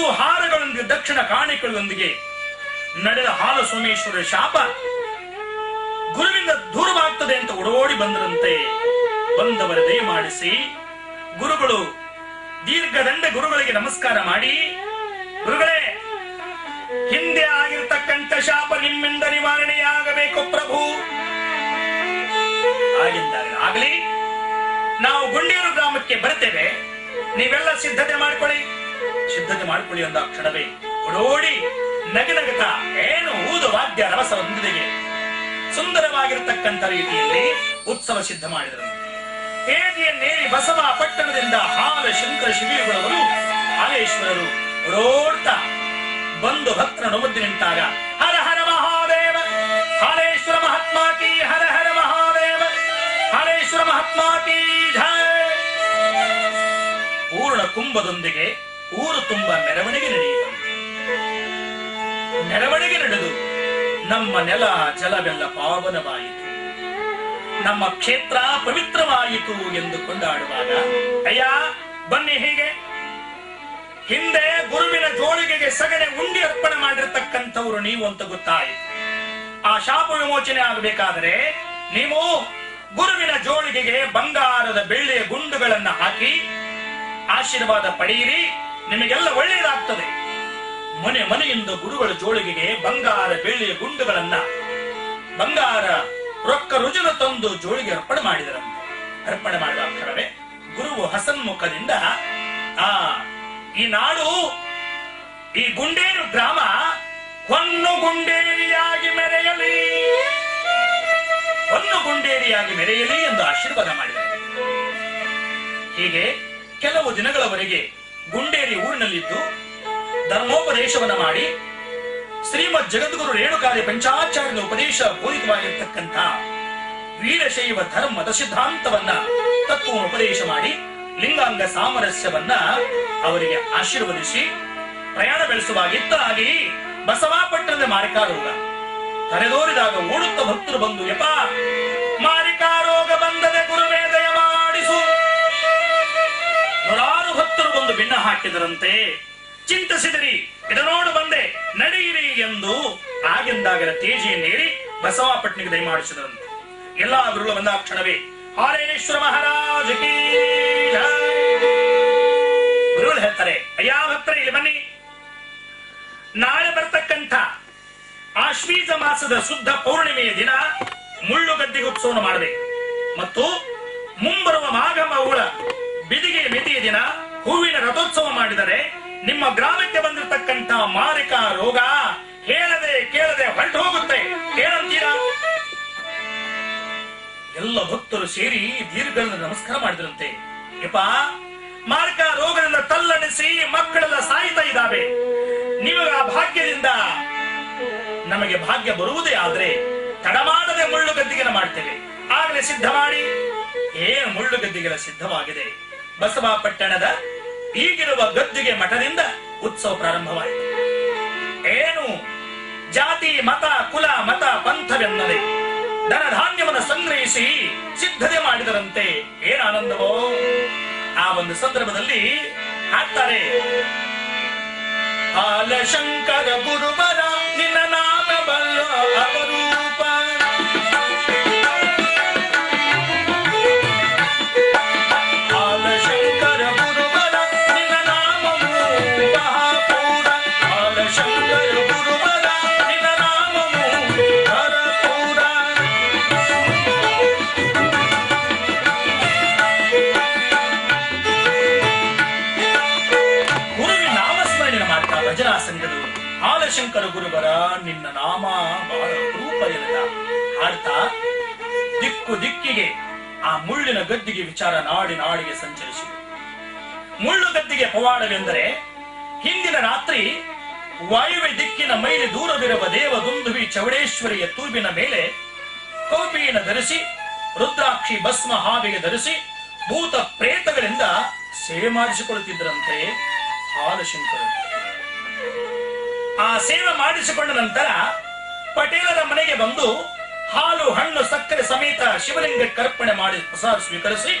ಹೂಹಾರಗಳೊಂದಿಗೆ ದಕ್ಷಿಣ ಕಾಣಿಕೆಗಳೊಂದಿಗೆ ನಡೆದ ಹಾಲ ಸೋಮೇಶ್ವರ ಶಾಪ ಗುರುವಿಂದ ದೂರವಾಗ್ತದೆ ಅಂತ ಓಡೋಡಿ ಬಂದರಂತೆ. ಬಂದವರ ದಯ ಮಾಡಿಸಿ. ಗುರುಗಳು, ದೀರ್ಘದಂಡ ಗುರುಗಳಿಗೆ ನಮಸ್ಕಾರ ಮಾಡಿ. ಗುರುಗಳೇ, ಹಿಂದೆ ಆಗಿರ್ತಕ್ಕಂಥ ಶಾಪ ನಿಮ್ಮಿಂದ ನಿವಾರಣೆಯಾಗಬೇಕು ಪ್ರಭು. ಆಗಲಿ, ನಾವು ಗುಂಡೇರು ಗ್ರಾಮಕ್ಕೆ ಬರ್ತೇವೆ ನೀವೆಲ್ಲ ಸಿದ್ಧತೆ ಮಾಡ್ಕೊಳ್ಳಿ. ಸಿದ್ಧತೆ ಮಾಡಿಕೊಳ್ಳಿ ಅಂದ ಕ್ಷಣವೇ. ನಗೆ ನಗನಗತ ಏನು ಊದು ವಾದ್ಯ ರಭಸದೊಂದಿಗೆ ಸುಂದರವಾಗಿರತಕ್ಕಂಥ ರೀತಿಯಲ್ಲಿ ಉತ್ಸವ ಸಿದ್ಧ ಮಾಡಿದರು. ಏರಿಯನ್ನೇರಿ ಬಸವ ಪಟ್ಟಣದಿಂದ ಹಾಲ ಶಂಕರ ಶಿಬಿರಗಳವರು ಹಾಲೇಶ್ವರರು ಓಡೋಡ್ತಾ ಬಂದು ಭಕ್ತರನ್ನು ಮುದ್ದು ನಿಂತಾಗ, ಹರ ಹರ ಮಹಾದೇವ, ಹಾಲೇಶ್ವರ ಮಹಾತ್ಮ ಕಿ, ಹರ ಹರ ಮಹಾದೇವ, ಹಾಲೇಶ್ವರ ಮಹಾತ್ಮ ಕಿ ಪೂರ್ಣ ಕುಂಭದೊಂದಿಗೆ ಊರು ತುಂಬ ಮೆರವಣಿಗೆ ನಡೆಯಿತು. ಮೆರವಣಿಗೆ ನಡೆದು ನಮ್ಮ ನೆಲ ಜಲವೆಲ್ಲ ಪಾವನವಾಯಿತು. ನಮ್ಮ ಕ್ಷೇತ್ರ ಪವಿತ್ರವಾಯಿತು ಎಂದು ಕೊಂಡಾಡುವಾಗ, ಅಯ್ಯ, ಬನ್ನಿ ಹೀಗೆ. ಹಿಂದೆ ಗುರುವಿನ ಜೋಳಿಗೆಗೆ ಸಗಣೆ ಉಂಡಿ ಅರ್ಪಣೆ ಮಾಡಿರ್ತಕ್ಕಂಥವ್ರು ನೀವು ಅಂತ ಗೊತ್ತಾಯಿತು. ಆ ಶಾಪ ವಿಮೋಚನೆ ಆಗಬೇಕಾದರೆ ನೀವು ಗುರುವಿನ ಜೋಳಿಗೆಗೆ ಬಂಗಾರದ ಬೆಳ್ಳಿಯ ಗುಂಡುಗಳನ್ನ ಹಾಕಿ ಆಶೀರ್ವಾದ ಪಡೆಯಿರಿ. ನಿಮಗೆಲ್ಲ ಒಳ್ಳೆಯದಾಗ್ತದೆ. ಮನೆ ಮನೆಯಿಂದ ಗುರುಗಳ ಜೋಳಿಗೆಗೆ ಬಂಗಾರ ಬೆಳ್ಳಿಯ ಗುಂಡುಗಳನ್ನ ಬಂಗಾರ, ರೊಕ್ಕ, ರುಜುನ ತಂದು ಜೋಳಿಗೆ ಅರ್ಪಣೆ ಮಾಡಿದರಂತೆ. ಅರ್ಪಣೆ ಮಾಡಿದ ಅಕ್ಷರವೇ, ಗುರುವು ಹಸನ್ಮುಖದಿಂದ, ಆ, ಈ ನಾಡು, ಈ ಗುಂಡೇರು ಗ್ರಾಮ ಹೊನ್ನು ಗುಂಡೇರಿಯಾಗಿ ಮೆರೆಯಲಿ. ಹೊನ್ನು ಗುಂಡೇರಿಯಾಗಿ ಮೆರೆಯಲಿ ಎಂದು ಆಶೀರ್ವಾದ ಮಾಡಿದರು ಹೀಗೆ ಕೆಲವು ದಿನಗಳವರೆಗೆ ಗುಂಡೇರಿ ಊರಿನಲ್ಲಿದ್ದು ಧರ್ಮೋಪದೇಶವನ್ನ ಮಾಡಿ ಶ್ರೀಮದ್ ಜಗದ್ಗುರು ರೇಣುಕಾರ್ಯ ಪಂಚಾಚಾರ್ಯನ ಉಪದೇಶ ಪೂರಿತವಾಗಿರ್ತಕ್ಕಂಥ ವೀರಶೈವ ಧರ್ಮದ ಸಿದ್ಧಾಂತವನ್ನ ತತ್ವ ಉಪದೇಶ ಮಾಡಿ ಲಿಂಗಾಂಗ ಸಾಮರಸ್ಯವನ್ನ ಅವರಿಗೆ ಆಶೀರ್ವದಿಸಿ ಪ್ರಯಾಣ ಬೆಳೆಸುವಾಗಿತ್ತಾಗಿ ಬಸವಾಪಟ್ಟಣದ ಮಾರಿಕಾರೋಗ ಕರೆದೋರಿದಾಗ ಓಡುತ್ತ ಭಕ್ತರು ಬಂದು ಯಪ ಹಾಕಿದರಂತೆ. ಚಿಂತಿಸಿದಿರಿ ಇದನೋಡು ಬಂದೆ, ನಡೆಯಿರಿ ಎಂದು ಆಗಿಂದಾಗರ ತೇಜಿಯನ್ನೇರಿ ಬಸವಾಪಟ್ನಿಗೆ ದಯಮಾಡಿಸಿದರಂತೆ ಎಲ್ಲ ಗುರುಗಳು ಬಂದ ಕ್ಷಣವೇ ಹಾರೇಶ್ವರ ಮಹಾರಾಜ ಗುರುಗಳು ಹೇಳ್ತಾರೆ, ಅಯ್ಯ ಭಕ್ತರೆ, ಇಲ್ಲಿ ಬನ್ನಿ. ನಾಳೆ ಬರ್ತಕ್ಕಂಥ ಆಶ್ವೀಜ ಮಾಸದ ಶುದ್ಧ ಪೌರ್ಣಿಮೆಯ ದಿನ ಮುಳ್ಳು ಉತ್ಸವವನ್ನು ಮಾಡಬೇಕು. ಮತ್ತು ಮುಂಬರುವ ಮಾಘ ಮೌಳ ಬಿದಿಗೆ ಮಿತಿಯ ದಿನ ಹೂವಿನ ರಥೋತ್ಸವ ಮಾಡಿದರೆ ನಿಮ್ಮ ಗ್ರಾಮಕ್ಕೆ ಬಂದಿರತಕ್ಕಂತ ಮಾರಕ ರೋಗ ಹೇಳದೆ ಕೇಳದೆ ಹೊರಟು ಹೋಗುತ್ತೆ. ಏನಂತೀರಾ ಎಲ್ಲ ಭಕ್ತರು ಸೇರಿ ದೀರ್ಘ ನಮಸ್ಕಾರ ಮಾಡಿದ್ರಂತೆ. ಯಪ್ಪ, ಮಾರಕ ರೋಗದಿಂದ ತಲ್ಲಣಿಸಿ ಮಕ್ಕಳೆಲ್ಲ ಸಾಯ್ತಾ ಇದ್ದಾವೆ. ನಿಮಗ ಆ ಭಾಗ್ಯದಿಂದ ನಮಗೆ ಭಾಗ್ಯ ಬರುವುದೇ ಆದ್ರೆ ತಡಮಾಡದೆ ಮುಳ್ಳು ಗದ್ದಿಗೆನ ಮಾಡ್ತೇವೆ. ಆಗಲೇ ಸಿದ್ಧ ಮಾಡಿ. ಏನು ಮುಳ್ಳು ಗದ್ದಿಗೆಲ ಸಿದ್ಧವಾಗಿದೆ? ಬಸವ ಪಟ್ಟಣದ ಈಗಿರುವ ಗದ್ದಿಗೆ ಮಠದಿಂದ ಉತ್ಸವ ಪ್ರಾರಂಭವಾಯಿತು. ಏನು ಜಾತಿ, ಮತ, ಕುಲ, ಮತ, ಪಂಥವೆನ್ನದೆ ಧನ ಧಾನ್ಯವನ್ನು ಸಂಗ್ರಹಿಸಿ ಸಿದ್ಧತೆ ಮಾಡಿದರಂತೆ ಏನ್ ಆನಂದವೋ? ಆ ಒಂದು ಸಂದರ್ಭದಲ್ಲಿ ಹಾಕ್ತಾರೆ. ಹಾಲಶಂಕರ ಗುರುಬರ ನಿನ್ನ ನಾಮ ಬಲ್ಲ ಅಪರೂಪ. ದಿಕ್ಕು ದಿಕ್ಕಿಗೆ ಆ ಮುಳ್ಳಿನ ಗದ್ದಿಗೆ ವಿಚಾರ ನಾಡಿ ನಾಡಿಗೆ ಸಂಚರಿಸಿ. ಮುಳ್ಳು ಗದ್ದಿಗೆ ಪವಾಡವೆಂದರೆ ಹಿಂದಿನ ರಾತ್ರಿ ವಾಯುವೆ ದಿಕ್ಕಿನ ಮೈಲಿ ದೂರವಿರುವ ದೇವ ದುಂದುವಿ ಚೌಡೇಶ್ವರಿಯ ತೂಬಿನ ಮೇಲೆ ಕೌಪಿಯನ್ನು ಧರಿಸಿ, ರುದ್ರಾಕ್ಷಿ ಭಸ್ಮ ಹಾವಿಗೆ ಧರಿಸಿ, ಭೂತ ಪ್ರೇತಗಳಿಂದ ಸೇವೆ ಮಾಡಿಸಿಕೊಳ್ಳುತ್ತಿದ್ದರಂತೆ ಹಾಲಶಂಕರು ಆ ಸೇವೆ ಮಾಡಿಸಿಕೊಂಡ ನಂತರ ಪಟೇಲರ ಮನೆಗೆ ಬಂದು ಹಾಲು, ಹಣ್ಣು, ಸಕ್ಕರೆ ಸಮೇತ ಶಿವಲಿಂಗ ಕರ್ಪಣೆ ಮಾಡಿ ಪ್ರಸಾದ ಸ್ವೀಕರಿಸಿ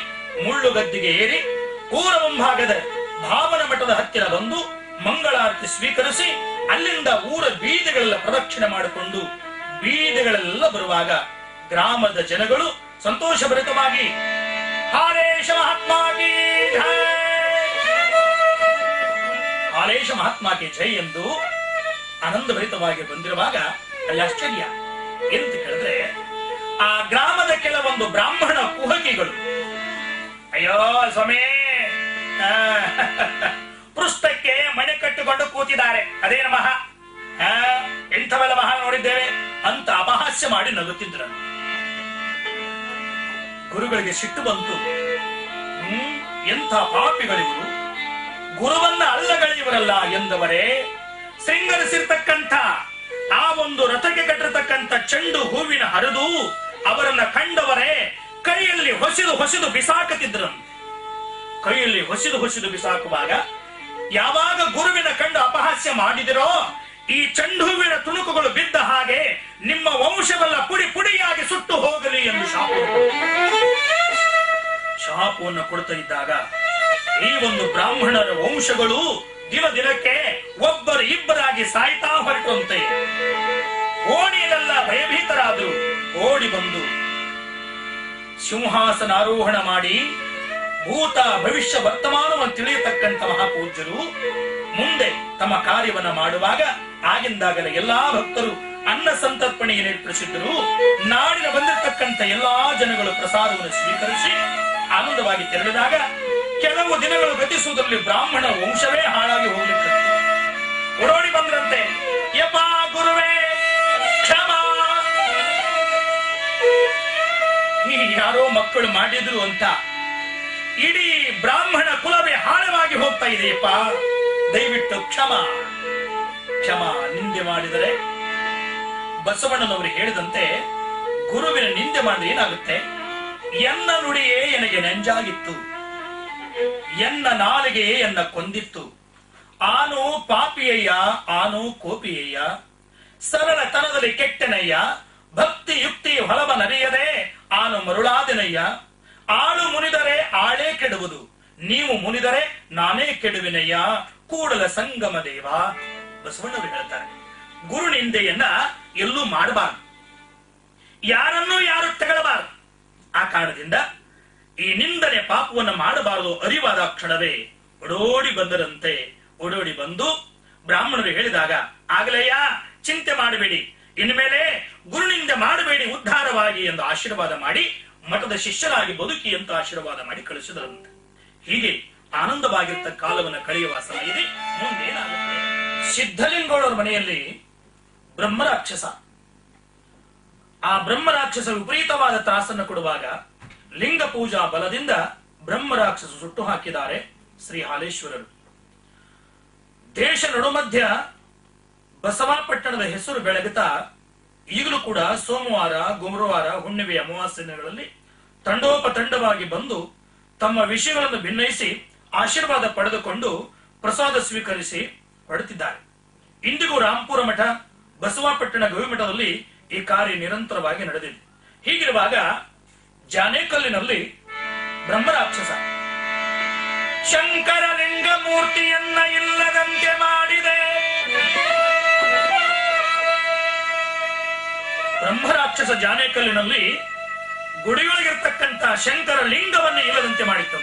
ಮುಳ್ಳು ಗದ್ದಿಗೆ ಏರಿ ಊರ ಮುಂಭಾಗದ ಭಾವನ ಮಠದ ಹತ್ತಿರ ಬಂದು ಮಂಗಳಾರತಿ ಸ್ವೀಕರಿಸಿ ಅಲ್ಲಿಂದ ಊರ ಬೀದಿಗಳೆಲ್ಲ ಪ್ರದಕ್ಷಿಣೆ ಮಾಡಿಕೊಂಡು ಬೀದಿಗಳೆಲ್ಲ ಬರುವಾಗ ಗ್ರಾಮದ ಜನಗಳು ಸಂತೋಷಭರಿತವಾಗಿ ಹಾಲೇಶ ಮಹಾತ್ಮ ಹಾಲೇಶ ಕಿ ಜೈ ಎಂದು ಆನಂದಭರಿತವಾಗಿ ಬಂದಿರುವಾಗ ಅಲ್ಲಿ ಆಶ್ಚರ್ಯ. ಎಂತ ಕೇಳಿದ್ರೆ, ಆ ಗ್ರಾಮದ ಕೆಲವೊಂದು ಬ್ರಾಹ್ಮಣ ಕುಹಕಿಗಳು. ಅಯ್ಯೋ, ಸ್ವಾಮಿ ಪೃಷ್ಠಕ್ಕೆ ಮಣೆ ಕಟ್ಟಿಕೊಂಡು ಕೂತಿದ್ದಾರೆ. ಅದೇ ನಮಃ. ಎಂಥವೆಲ್ಲ ಮಹಾ ನೋಡಿದ್ದೇವೆ? ಅಂತ ಅಪಹಾಸ್ಯ ಮಾಡಿ ನಗುತ್ತಿದ್ರು. ಗುರುಗಳಿಗೆ ಸಿಟ್ಟು ಬಂತು. ಹ್ಮ್, ಎಂಥ ಪಾಪಿಗಳಿವರು. ಗುರುವನ್ನ ಅಲ್ಲಗಳಿವರಲ್ಲ ಎಂದವರೇ ಸಿಂಗರಿಸಿರ್ತಕ್ಕಂಥ ಆ ಒಂದು ರಥಕ್ಕೆ ಕಟ್ಟಿರತಕ್ಕಂಥ ಚೆಂಡು ಹೂವಿನ ಹರಿದು ಅವರನ್ನ ಕಂಡವರೇ, ಕೈಯಲ್ಲಿ ಹೊಸಿದು ಹೊಸಿದು ಬಿಸಾಕತಿದ್ರು ಕೈಯಲ್ಲಿ ಹೊಸಿದು ಹೊಸಿದು ಬಿಸಾಕುವಾಗ ಯಾವಾಗ ಗುರುವಿನ ಕಂಡು ಅಪಹಾಸ್ಯ ಮಾಡಿದಿರೋ, ಈ ಚೆಂಡು ಹೂವಿನ ತುಣುಕುಗಳು ಬಿದ್ದ ಹಾಗೆ ನಿಮ್ಮ ವಂಶವೆಲ್ಲ ಪುಡಿ ಪುಡಿಯಾಗಿ ಸುಟ್ಟು ಹೋಗಲಿ ಎಂದು ಶಾಪ. ಶಾಪವನ್ನು ಕೊಡ್ತಾ ಇದ್ದಾಗ ಈ ಒಂದು ಬ್ರಾಹ್ಮಣರ ವಂಶಗಳು ದಿನ ದಿನಕ್ಕೆ ಒಬ್ಬರು ಇಬ್ಬರಾಗಿ ಸಾಯ್ತಾ ಹೊರಟಂತೆ. ಓಣಿಯಲ್ಲ ಭಯಭೀತರಾದರು. ಓಡಿ ಬಂದು ಸಿಂಹಾಸನ ಆರೋಹಣ ಮಾಡಿ ಭೂತ ಭವಿಷ್ಯ ವರ್ತಮಾನವನ್ನು ತಿಳಿಯತಕ್ಕಂತ ಮಹಾಪೂಜ್ಯರು ಮುಂದೆ ತಮ್ಮ ಕಾರ್ಯವನ್ನ ಮಾಡುವಾಗ ಆಗಿಂದಾಗಲೇ ಎಲ್ಲಾ ಭಕ್ತರು ಅನ್ನ ಸಂತರ್ಪಣೆಗೆ ಏರ್ಪಡಿಸಿದ್ದರು ನಾಡಿನ ಬಂದಿರತಕ್ಕಂಥ ಎಲ್ಲಾ ಜನಗಳು ಪ್ರಸಾದವನ್ನು ಸ್ವೀಕರಿಸಿ ಆನಂದವಾಗಿ ತೆರಳಿದಾಗ ಕೆಲವು ದಿನಗಳು ಗತಿಸುವುದರಲ್ಲಿ ಬ್ರಾಹ್ಮಣ ವಂಶವೇ ಹಾಳಾಗಿ ಹೋಗ್ಲಿಕ್ಕೆ ಓಡೋಡಿ ಬಂದ್ರಂತೆ. ಯಪ್ಪ ಗುರುವೇ, ಕ್ಷಮ. ಯಾರೋ ಮಕ್ಕಳು ಮಾಡಿದ್ರು ಅಂತ ಇಡೀ ಬ್ರಾಹ್ಮಣ ಕುಲವೇ ಹಾಳವಾಗಿ ಹೋಗ್ತಾ ಇದೆಯಪ್ಪ ದಯವಿಟ್ಟು ಕ್ಷಮ. ಕ್ಷಮ ನಿಂದೆ ಮಾಡಿದರೆ ಬಸವಣ್ಣನವರು ಹೇಳಿದಂತೆ ಗುರುವಿನ ನಿಂದೆ ಮಾಡಿದ್ರೆ ಏನಾಗುತ್ತೆ? ಎನ್ನ ನುಡಿಯೇ ನನಗೆ ನೆಂಜಾಗಿತ್ತು. ಎನ್ನ ನಾಲಿಗೆಯೇ ಎನ್ನ ಕೊಂದಿತ್ತು. ಆನು ಪಾಪಿಯಯ್ಯ, ಆನು ಕೋಪಿಯಯ್ಯ. ಸರಳತನದಲ್ಲಿ ಕೆಟ್ಟನಯ್ಯ ಭಕ್ತಿ ಯುಕ್ತಿ ಹೊಲವ ನರಿಯದೆ ಆನು ಮರುಳಾದನಯ್ಯ. ಆಳು ಮುನಿದರೆ ಆಳೇ ಕೆಡುವುದು, ನೀವು ಮುನಿದರೆ ನಾನೇ ಕೆಡುವಿನಯ್ಯ. ಕೂಡಲ ಸಂಗಮ ದೇವ. ಬಸವಣ್ಣವರು ಹೇಳ್ತಾರೆ, ಗುರು ನಿಂದೆಯನ್ನ ಎಲ್ಲೂ ಮಾಡಬಾರದು. ಯಾರನ್ನೂ ಯಾರು ತಗೊಳ್ಳಬಾರದು ಆ ಕಾರಣದಿಂದ ಈ ನಿಂದನೆ ಪಾಪವನ್ನು ಮಾಡಬಾರದು ಅರಿವಾದ ಕ್ಷಣವೇ ಓಡೋಡಿ ಬಂದರಂತೆ ಓಡೋಡಿ ಬಂದು ಬ್ರಾಹ್ಮಣರು ಹೇಳಿದಾಗ, ಆಗಲಯ್ಯ, ಚಿಂತೆ ಮಾಡಬೇಡಿ. ಇನ್ಮೇಲೆ ಗುರುನಿಂದ ಮಾಡಬೇಡಿ ಉದ್ಧಾರವಾಗಿ ಎಂದು ಆಶೀರ್ವಾದ ಮಾಡಿ ಮಠದ ಶಿಷ್ಯರಾಗಿ ಬದುಕಿ ಅಂತ ಆಶೀರ್ವಾದ ಮಾಡಿ ಕಳಿಸಿದರಂತೆ. ಹೀಗೆ ಆನಂದವಾಗಿರ್ತ ಕಾಲವನ್ನು ಕಳೆಯುವ ಸಮಯದಲ್ಲಿ ಮುಂದೇನಾಗುತ್ತೆ ಸಿದ್ಧಲಿಂಗೋಳರ ಮನೆಯಲ್ಲಿ ಬ್ರಹ್ಮರಾಕ್ಷಸ. ಆ ಬ್ರಹ್ಮರಾಕ್ಷಸ ವಿಪರೀತವಾದ ತ್ರಾಸನ್ನು ಕೊಡುವಾಗ ಲಿಂಗ ಪೂಜಾ ಬಲದಿಂದ ಬ್ರಹ್ಮರಾಕ್ಷಸ ಸುಟ್ಟು ಹಾಕಿದ್ದಾರೆ ಶ್ರೀ ಹಾಲೇಶ್ವರರು. ದೇಶ ನಡುಮಧ್ಯ ಬಸವಾಪಟ್ಟಣದ ಹೆಸರು ಬೆಳಗುತ್ತಾ ಈಗಲೂ ಕೂಡ ಸೋಮವಾರ, ಗುರುವಾರ ಹುಣ್ಣಿಮೆ ಅಮಾವಾಸ್ಯ ದಿನಗಳಲ್ಲಿ ತಂಡೋಪತಂಡವಾಗಿ ಬಂದು ತಮ್ಮ ವಿಷಯಗಳನ್ನು ಭಿನ್ನಯಿಸಿ ಆಶೀರ್ವಾದ ಪಡೆದುಕೊಂಡು ಪ್ರಸಾದ ಸ್ವೀಕರಿಸಿ ಹೊರಡುತ್ತಿದ್ದಾರೆ. ಇಂದಿಗೂ ರಾಂಪುರ ಮಠ ಬಸವಾಪಟ್ಟಣ ಗವಿಮಠದಲ್ಲಿ ಈ ಕಾರ್ಯ ನಿರಂತರವಾಗಿ ನಡೆದಿದೆ. ಹೀಗಿರುವಾಗ ಜಾನೇಕಲ್ಲಿನಲ್ಲಿ ಬ್ರಹ್ಮರಾಕ್ಷಸ. ಶಂಕರ ಲಿಂಗ ಮೂರ್ತಿಯನ್ನ ಇಲ್ಲದಂತೆ ಮಾಡಿದೆ. ಬ್ರಹ್ಮರಾಕ್ಷಸ ಜಾನೇಕಲ್ಲಿನಲ್ಲಿ ಗುಡಿಯೊಳಗಿರ್ತಕ್ಕಂಥ ಶಂಕರ ಲಿಂಗವನ್ನು ಇಲ್ಲದಂತೆ ಮಾಡಿತ್ತು.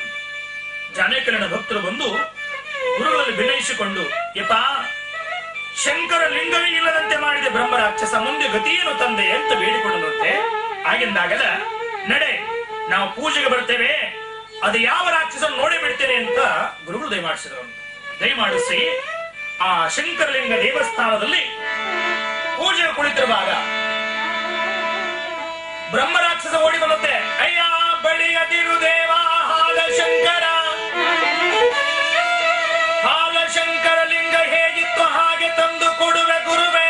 ಜಾನೇಕಲ್ಲಿನ ಭಕ್ತರು ಬಂದು ಗುರುಗಳಲ್ಲಿ ವಿನಯಿಸಿಕೊಂಡು ಯಪ್ಪ, ಶಂಕರ ಲಿಂಗವೇ ಇಲ್ಲದಂತೆ ಮಾಡಿದೆ ಬ್ರಹ್ಮರಾಕ್ಷಸ, ಮುಂದೆ ಗತಿಯೇನು ತಂದೆ ಅಂತ ಬೇಡಿಕೊಂಡಂತೆ ಆಗಿಂದಾಗಲ, ನಡೆ, ನಾವು ಪೂಜೆಗೆ ಬರ್ತೇವೆ ಅದು ಯಾವ ರಾಕ್ಷಸ ನೋಡಿ ಬಿಡ್ತೇನೆ ಅಂತ ಗುರುಗಳು ದಯಮಾಡಿಸಿದ್ರು. ದಯಮಾಡಿಸಿ ಆ ಶಂಕರಲಿಂಗ ದೇವಸ್ಥಾನದಲ್ಲಿ ಪೂಜೆ ಕುಳಿತಿರುವಾಗ ಬ್ರಹ್ಮರಾಕ್ಷಸ ಓಡಿ ಬರುತ್ತೆ. ಅಯ್ಯ ಬಳಿಯದಿರು ದೇವ ಹಾಲ ಶಂಕರ. ಹಾಲ ಶಂಕರಲಿಂಗ ಹೇಗಿತ್ತು, ಹಾಗೆ ತಂದು ಕೊಡುವೆ ಗುರುವೆ.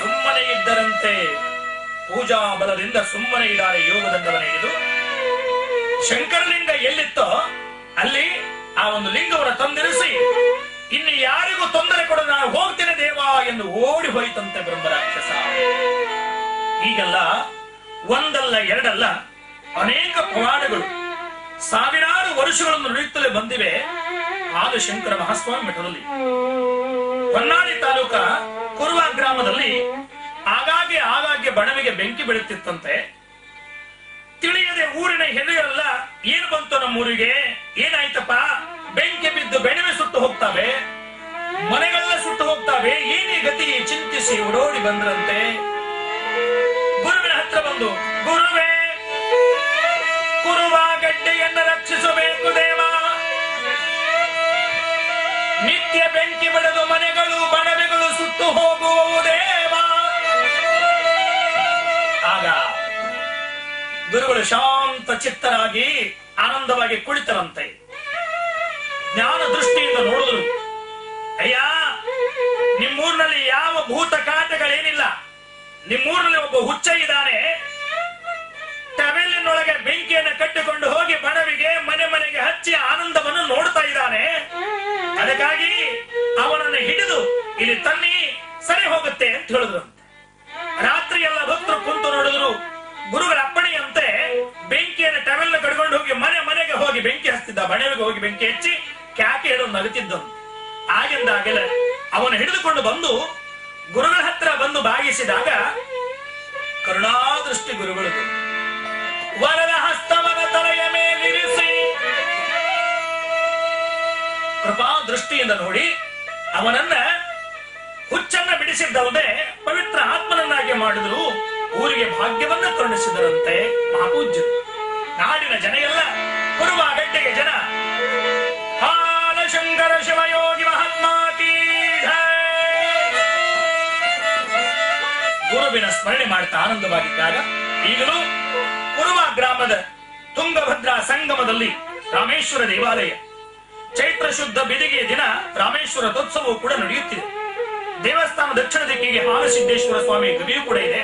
ಸುಮ್ಮನೆ ಇದ್ದರಂತೆ ಪೂಜಾ ಬಲದಿಂದ ಸುಮ್ಮನೆ ಇದ್ದಾರೆ ಯೋಗದಂಡವನ್ನು ಹಿಡಿದು. ಶಂಕರಲಿಂಗ ಎಲ್ಲಿತ್ತೋ ಅಲ್ಲಿ ಆ ಒಂದು ಲಿಂಗವನ್ನು ತಂದಿರಿಸಿ, ಇನ್ನು ಯಾರಿಗೂ ತೊಂದರೆ ಕೊಡ ನಾನು ಹೋಗ್ತೇನೆ ದೇವ ಎಂದು ಓಡಿ ಹೋಯಿತಂತೆ ಬ್ರಹ್ಮರಾಕ್ಷಸ ಹೀಗೆಲ್ಲ ಒಂದಲ್ಲ ಎರಡಲ್ಲ ಅನೇಕ ಪುರಾಣಗಳು ಸಾವಿರಾರು ವರ್ಷಗಳನ್ನು ನುಡಿಯುತ್ತಲೇ ಬಂದಿವೆ. ಆದಿಶಂಕರ ಮಹಾಸ್ವಾಮಿ ಮಠದಲ್ಲಿ ಹೊನ್ನಾಳಿ ತಾಲೂಕ ಕುರುವ ಗ್ರಾಮದಲ್ಲಿ ಆಗಾಗ್ಗೆ ಬಣವಿಗೆ ಬೆಂಕಿ ಬೀಳುತ್ತಿತ್ತಂತೆ. ತಿಳಿಯದೆ ಊರಿನ ಹೆದೆಯಲ್ಲ ಏನ್ ಬಂತು ನಮ್ಮೂರಿಗೆ? ಏನಾಯ್ತಪ್ಪ? ಬೆಂಕಿ ಬಿದ್ದು ಬೆಣವೆ ಸುಟ್ಟು ಹೋಗ್ತಾವೆ. ಮನೆಗಳೆಲ್ಲ ಸುಟ್ಟು ಹೋಗ್ತಾವೆ. ಏನೇ ಗತಿ ಚಿಂತಿಸಿ ಓಡೋಡಿ ಬಂದ್ರಂತೆ. ಗುರುವಿನ ಹತ್ರ ಬಂದು, ಗುರುವೇ ಕುರುವ ಗಡ್ಡೆಯನ್ನು ರಕ್ಷಿಸಬೇಕು ದೇವ. ನಿತ್ಯ ಬೆಂಕಿ ಬೆಳೆದು ಮನೆಗಳು, ಬಣವೆಗಳು ಸುಟ್ಟು ಹೋಗುವವು ಗುರುಗಳು ಶಾಂತ ಚಿತ್ತರಾಗಿ ಆನಂದವಾಗಿ ಕುಳಿತರಂತೆ. ಜ್ಞಾನ ದೃಷ್ಟಿಯಿಂದ ನೋಡಿದ್ರು ಅಯ್ಯ, ನಿಮ್ಮೂರಿನಲ್ಲಿ ಯಾವ ಭೂತ ಕಾಟಗಳೇನಿಲ್ಲ. ನಿಮ್ಮೂರಿನಲ್ಲಿ ಒಬ್ಬ ಹುಚ್ಚ ಇದ್ದಾನೆ. ಟವೆಲಿನೊಳಗೆ ಬೆಂಕಿಯನ್ನು ಕಟ್ಟಿಕೊಂಡು ಹೋಗಿ ಬಣವಿಗೆ ಮನೆ ಮನೆಗೆ ಹಚ್ಚಿ ಆನಂದವನ್ನು ನೋಡ್ತಾ ಇದ್ದಾನೆ. ಅದಕ್ಕಾಗಿ ಅವನನ್ನು ಹಿಡಿದು ಇಲ್ಲಿ ತನ್ನಿ ಸರಿ ಹೋಗುತ್ತೆ ಅಂತ ಹೇಳಿದ್ರು. ಬಣವಿಗೆ ಹೋಗಿ ಬೆಂಕಿ ಹಚ್ಚಿ ಕ್ಯಾಕೆ ಹೇಳೋ ನಗುತ್ತಿದ್ದನು. ಆಗಿಂದಾಗಲೇ ಅವನು ಹಿಡಿದುಕೊಂಡು ಬಂದು ಗುರುಗಳ ಹತ್ರ ಬಂದು ಬಾಗಿಸಿದಾಗ ಕರುಣಾದೃಷ್ಟಿ ಗುರುಗಳು ವರದ ಹಸ್ತವನ ತಲೆಯ ಮೇಲಿರಿಸಿ ಕೃಪಾ ದೃಷ್ಟಿಯಿಂದ ನೋಡಿ ಅವನನ್ನ ಹುಚ್ಚನ್ನ ಬಿಡಿಸಿದ್ದವನೇ ಪವಿತ್ರ ಆತ್ಮನನ್ನಾಗಿ ಮಾಡಿದ್ರು. ಊರಿಗೆ ಭಾಗ್ಯವನ್ನ ಕರುಣಿಸಿದರಂತೆ ಮಹಾಪೂಜ್ಯರು. ನಾಡಿನ ಜನ ಎಲ್ಲ ಹಾಲಶಂಕರ ಶಿವಯೋಗಿ ಜೈ. ಗುರುವಿನ ಸ್ಮರಣೆ ಮಾಡ್ತಾ ಆನಂದವಾಗಿದ್ದಾಗ ಈಗಲೂ ಕುರುವ ಗ್ರಾಮದ ತುಂಗಭದ್ರಾ ಸಂಗಮದಲ್ಲಿ ರಾಮೇಶ್ವರ ದೇವಾಲಯ. ಚೈತ್ರ ಶುದ್ಧ ಬಿದಿಗೆಯ ದಿನ ರಾಮೇಶ್ವರ ತೋತ್ಸವವು ಕೂಡ ನಡೆಯುತ್ತಿದೆ. ದೇವಸ್ಥಾನ ದಕ್ಷಿಣ ದಿಕ್ಕಿಗೆ ಹಾಲಸಿದ್ದೇಶ್ವರ ಸ್ವಾಮಿ ಗವಿಯೂ ಕೂಡ ಇದೆ.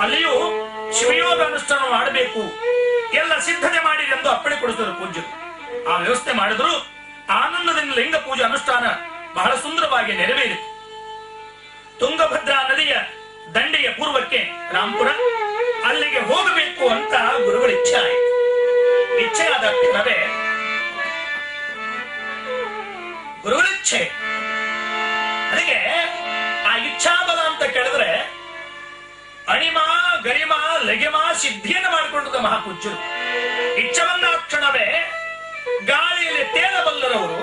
ಅಲ್ಲಿಯೂ ಶಿವಯೋಗ ಅನುಷ್ಠಾನ ಮಾಡಬೇಕು ಎಲ್ಲ ಸಿದ್ಧತೆ ಮಾಡಿದೆ ಎಂದು ಅಪ್ಪಣೆ ಕೊಡಿಸಿದರು ಪೂಜ್ಯರು. ಆ ವ್ಯವಸ್ಥೆ ಮಾಡಿದ್ರು ಆನಂದದಿಂದ ಲಿಂಗ ಪೂಜೆ ಅನುಷ್ಠಾನ ಬಹಳ ಸುಂದರವಾಗಿ ನೆರವೇರಿತು. ತುಂಗಭದ್ರಾ ನದಿಯ ದಂಡೆಯ ಪೂರ್ವಕ್ಕೆ ರಾಂಪುರ ಅಲ್ಲಿಗೆ ಹೋಗಬೇಕು ಅಂತ ಗುರುಗಳ ಇಚ್ಛೆ ಆಯಿತು. ಇಚ್ಛೆ ಆದ ಕ್ಷಣವೇ ಗುರುಗಳ ಇಚ್ಛೆ. ಅದಕ್ಕೆ ಆ ಇಚ್ಛಾಬಲ ಅಂತ ಕೇಳಿದ್ರೆ ಅಣಿಮ, ಗರಿಮ, ಲಗಿಮ ಸಿದ್ಧಿಯನ್ನು ಮಾಡಿಕೊಂಡಿದ್ದ ಮಹಾಪೂಜ್ಯರು. ಇಚ್ಛವನ್ನ ಕ್ಷಣವೇ ಗಾಳಿಯಲ್ಲಿ ತೇಲಬಲ್ಲರವರು